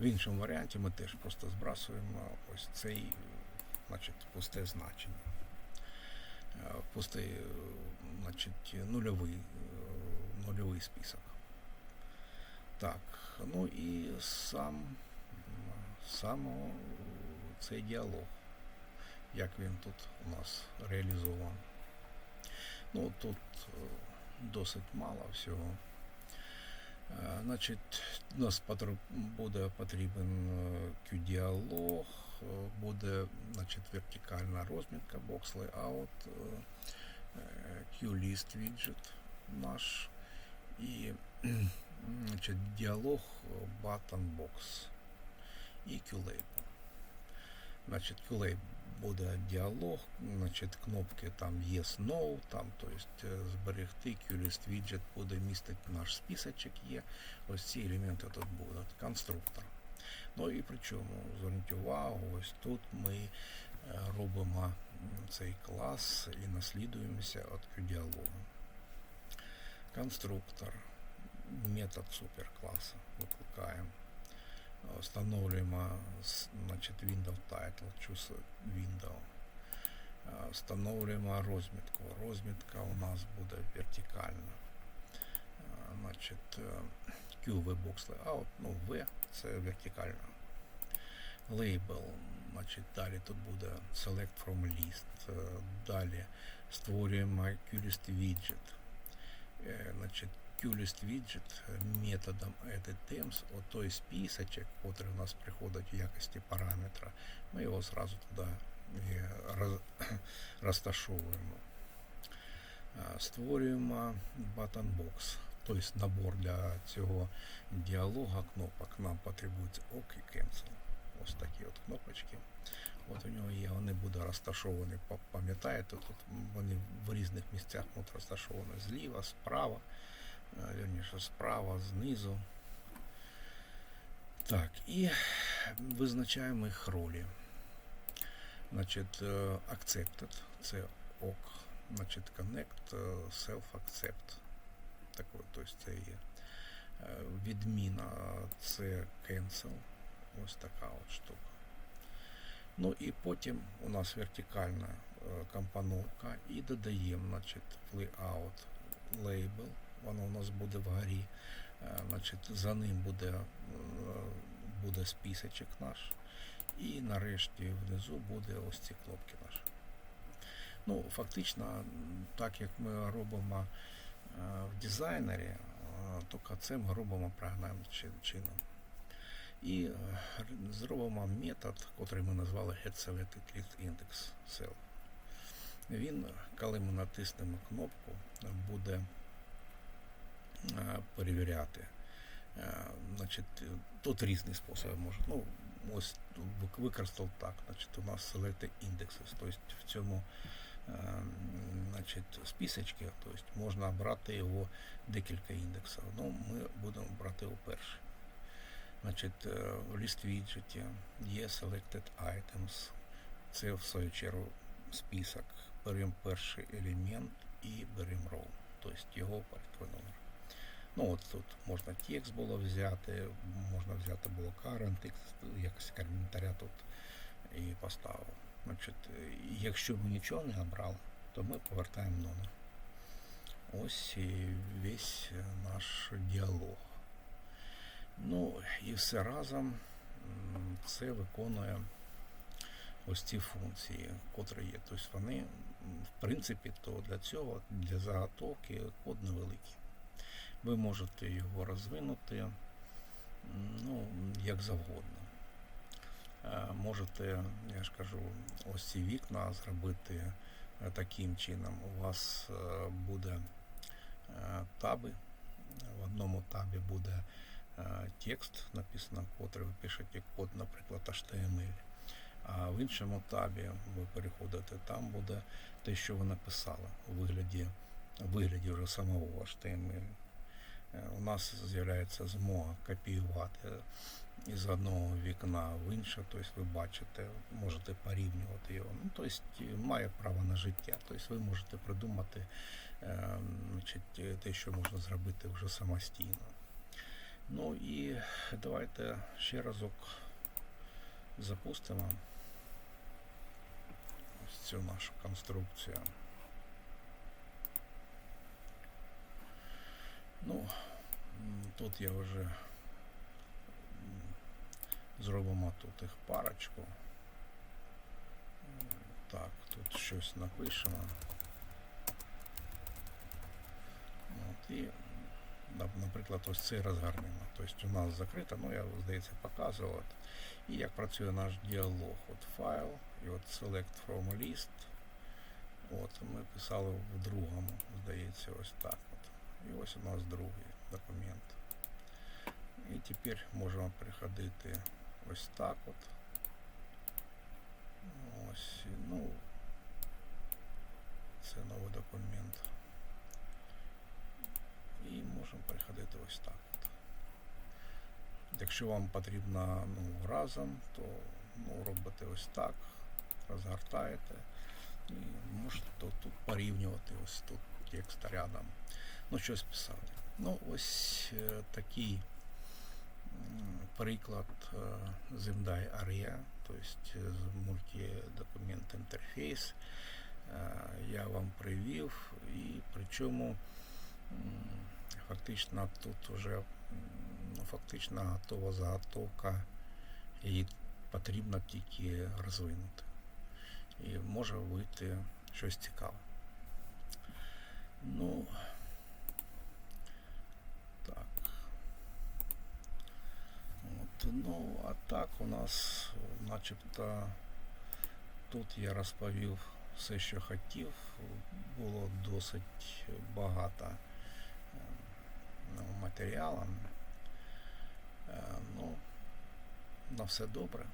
В іншому варіанті ми теж просто збрасуємо ось цей значить, пусте значення. Е, Пустий е, значить, нульовий, е, нульовий список. Так, ну і сам, сам цей діалог, як він тут у нас реалізований. Ну, тут досить мало всього. Е, Значить, у нас буде потрібен Q-діалог, е, буде значить, вертикальна розмітка, box layout, Q-list widget наш і значить, діалог button box і Q-label. Значить, QLabel буде діалог, значить, кнопки там yes, no, там, то есть е, зберегти, QList widget буде містити наш списочок є. Ось ці елементи тут будуть. Конструктор. Ну і причому, зверніть увагу, ось тут ми е, робимо цей клас і наслідуємося від QDialog. Конструктор, метод суперкласу викликаємо. Встановлюємо значить, window title, choose window. Встановлюємо розмітку. Розмітка у нас буде вертикальна. Е, Значить, е, Q V box layout, ну V це вертикально. Label, значить, далі тут буде select from list. Е, Далі створюємо QList widget. Е, Значить, QList widget методом EditTemps, от той списочок, який у нас приходить в якості параметра, ми його зразу туди роз, розташовуємо. Створюємо button box, тобто набор для цього діалога кнопок. Нам потребується ок і cancel. Ось такі от кнопочки. От у нього є, вони будуть розташовані, па- пам'ятаєте, тут вони в різних місцях будуть розташовані зліва, справа, вірніше справа, знизу. Так, і визначаємо їх ролі. Значить, е, accepted це ок, значить, connect, е, self-accept. Такой, тобто це є. Е, Відміна це cancel. Ось така от штука. Ну і потім у нас вертикальна компоновка і додаємо значить, в layout label. Воно у нас буде вгорі. Е, Значить, за ним буде, е, буде списочок наш. І нарешті внизу буде ось ці кнопки наші. Ну, фактично, так як ми робимо е, в дизайнері, тільки це ми робимо програмним чином. І зробимо метод, який ми назвали GetSelected List Index Cell. Він, коли ми натиснемо кнопку, буде перевіряти. Е, Значить, е, тут різні способи можуть. Ну, ось використав так. Значить, у нас Selected Indexes, тобто в цьому е, значить, списочки, тобто можна брати його декілька індексів. Ну, ми будемо брати його перший. Значить, е, в ліст віджиті є Selected Items. Це в свою чергу список. Беремо перший елемент і беремо row, тобто його порядковий номер. Ну от тут можна текст було взяти, можна взяти було current якось коментаря тут і поставив. Значить, якщо ми нічого не обрали, то ми повертаємо номер. Ось і весь наш діалог. Ну і все разом це виконує ось ці функції, котрі є. Тобто вони, в принципі, то для цього, для заготовки код невеликий. Ви можете його розвинути ну, як завгодно. Е, Можете, я ж кажу, ось ці вікна зробити е, таким чином. У вас е, буде таби. В одному табі буде текст написано, котрий ви пишете код, наприклад, HTML. А в іншому табі ви переходите, там буде те, що ви написали у вигляді, вигляді вже самого HTML. Е, У нас з'являється змога копіювати із одного вікна в інше, тобто ви бачите, можете порівнювати його. Ну, тобто має право на життя. Тобто ви можете придумати е, значить, те, що можна зробити вже самостійно. Ну і давайте ще разок запустимо ось цю нашу конструкцію. Ну, тут я вже зробимо тут їх парочку. Так, тут щось напишемо. От, і, наприклад, ось цей розгорнемо. Тобто у нас закрито, ну я, здається, показував. І як працює наш діалог. От файл, і от select from list. От, ми писали в другому, здається, ось так. І ось у нас другий документ. І тепер можемо переходити ось так от. Ось, ну, це новий документ. І можемо переходити ось так. От. Якщо вам потрібно ну, разом, то ну, робите ось так, розгортаєте і можете тут порівнювати ось тут текст рядом. Ну, щось писати. Ну, ось е, такий приклад е, Zemdai ARIA, тобто з мультидокумент інтерфейс. Е, Я вам привів, і причому фактично тут вже ну, фактично готова заготовка, її потрібно тільки розвинути. І може вийти щось цікаве. Ну, так. От, ну, а так у нас начебто тут я розповів все, що хотів. Було досить багато е, ну, матеріалу. Е, Ну, на все добре.